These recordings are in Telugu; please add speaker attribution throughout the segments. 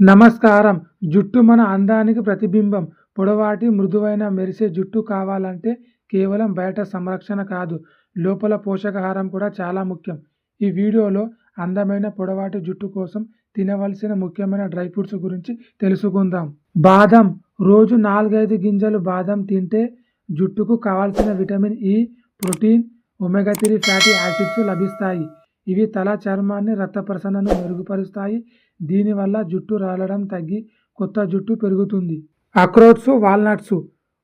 Speaker 1: నమస్కారం. జుట్టు మన అందానికి ప్రతిబింబం. పొడవాటి మృదువైన మెరిసే జుట్టు కావాలంటే కేవలం బయట సంరక్షణ కాదు లోపల పోషకాహారం కూడా చాలా ముఖ్యం. ఈ వీడియోలో అందమైన పొడవాటి జుట్టు కోసం తినవలసిన ముఖ్యమైన డ్రై ఫ్రూట్స్ గురించి తెలుసుకుందాం. బాదం. రోజు నాలుగైదు గింజలు బాదం తింటే జుట్టుకు కావాల్సిన vitamin E protein omega three fatty acids లభిస్తాయి. ఇవి తల చర్మాన్ని రక్త ప్రసరణను మెరుగుపరుస్తాయి. దీనివల్ల జుట్టు రాలడం తగ్గి కొత్త జుట్టు పెరుగుతుంది. అక్రోట్స్ వాల్నట్స్.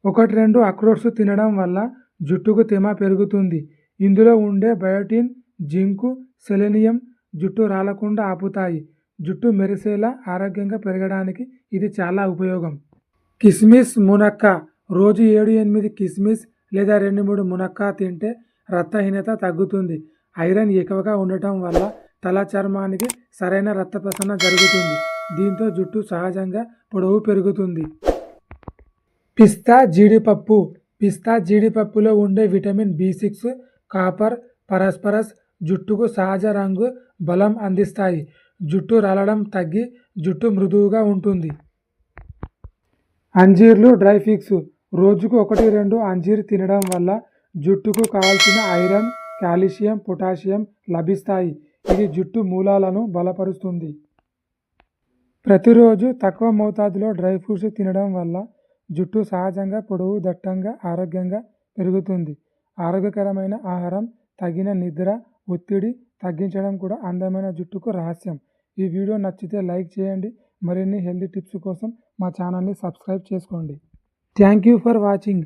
Speaker 1: ఒకటి రెండు అక్రోట్స్ తినడం వల్ల జుట్టుకు తేమ పెరుగుతుంది. ఇందులో ఉండే బయోటిన్ జింకు సెలెనియం జుట్టు రాలకుండా ఆపుతాయి. జుట్టు మెరిసేలా ఆరోగ్యంగా పెరగడానికి ఇది చాలా ఉపయోగం. కిస్మిస్ మునక్క. రోజు ఏడు ఎనిమిది కిస్మిస్ లేదా రెండు మూడు మునక్క తింటే రక్తహీనత తగ్గుతుంది. ఐరన్ ఎక్కువగా ఉండటం వల్ల తల చర్మానికి సరైన రక్త ప్రసరణ జరుగుతుంది. దీంతో జుట్టు సహజంగా పొడవు పెరుగుతుంది. పిస్తా జీడిపప్పు. పిస్తా జీడిపప్పులో ఉండే విటమిన్ బి సిక్స్ కాపర్ పరస్పరస్ జుట్టుకు సహజ రంగు బలం అందిస్తాయి. జుట్టు రలడం తగ్గి జుట్టు మృదువుగా ఉంటుంది. అంజీర్లు డ్రై ఫిక్స్ రోజుకు ఒకటి రెండు అంజీర్ తినడం వల్ల జుట్టుకు కావాల్సిన ఐరన్ కాల్షియం పొటాషియం లభిస్తాయి. ఇది జుట్టు మూలాలను బలపరుస్తుంది. ప్రతిరోజు తక్కువ మోతాదులో డ్రై ఫ్రూట్స్ తినడం వల్ల జుట్టు సహజంగా పొడవు దట్టంగా ఆరోగ్యంగా పెరుగుతుంది. ఆరోగ్యకరమైన ఆహారం తగిన నిద్ర ఒత్తిడి తగ్గించడం కూడా అందమైన జుట్టుకు రహస్యం. ఈ వీడియో నచ్చితే లైక్ చేయండి. మరిన్ని హెల్తీ టిప్స్ కోసం మా ఛానల్ని సబ్స్క్రైబ్ చేసుకోండి. Thank you for watching.